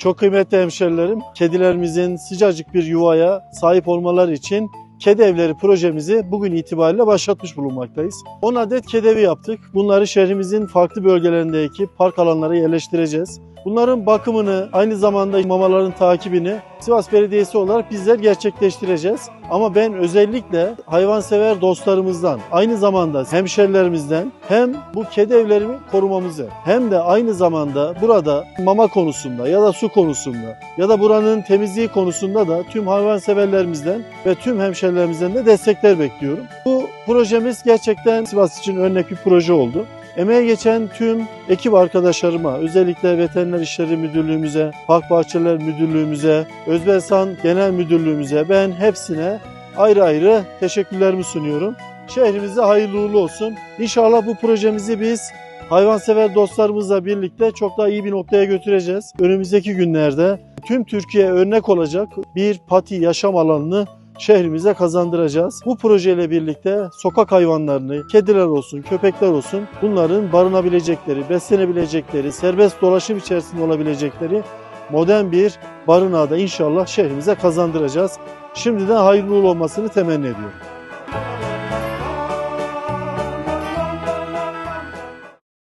Çok kıymetli hemşerilerim, kedilerimizin sıcacık bir yuvaya sahip olmaları için Kedi Evleri projemizi bugün itibariyle başlatmış bulunmaktayız. 10 adet kedi evi yaptık. Bunları şehrimizin farklı bölgelerindeki park alanlara yerleştireceğiz. Bunların bakımını, aynı zamanda mamaların takibini Sivas Belediyesi olarak bizler gerçekleştireceğiz. Ama ben özellikle hayvansever dostlarımızdan, aynı zamanda hemşerilerimizden hem bu kedi evlerini korumamızı hem de aynı zamanda burada mama konusunda ya da su konusunda ya da buranın temizliği konusunda da tüm hayvanseverlerimizden ve tüm hemşerilerimizden de destekler bekliyorum. Bu projemiz gerçekten Sivas için örnek bir proje oldu. Emeğe geçen tüm ekip arkadaşlarıma, özellikle Veteriner İşleri Müdürlüğümüze, Park Bahçeler Müdürlüğümüze, Özbesan Genel Müdürlüğümüze ben hepsine ayrı ayrı teşekkürlerimi sunuyorum. Şehrimize hayırlı uğurlu olsun. İnşallah bu projemizi biz hayvansever dostlarımızla birlikte çok daha iyi bir noktaya götüreceğiz. Önümüzdeki günlerde tüm Türkiye örnek olacak bir pati yaşam alanını şehrimize kazandıracağız. Bu projeyle birlikte sokak hayvanlarını, kediler olsun, köpekler olsun bunların barınabilecekleri, beslenebilecekleri, serbest dolaşım içerisinde olabilecekleri modern bir barınağı da inşallah şehrimize kazandıracağız. Şimdiden hayırlı olmasını temenni ediyorum.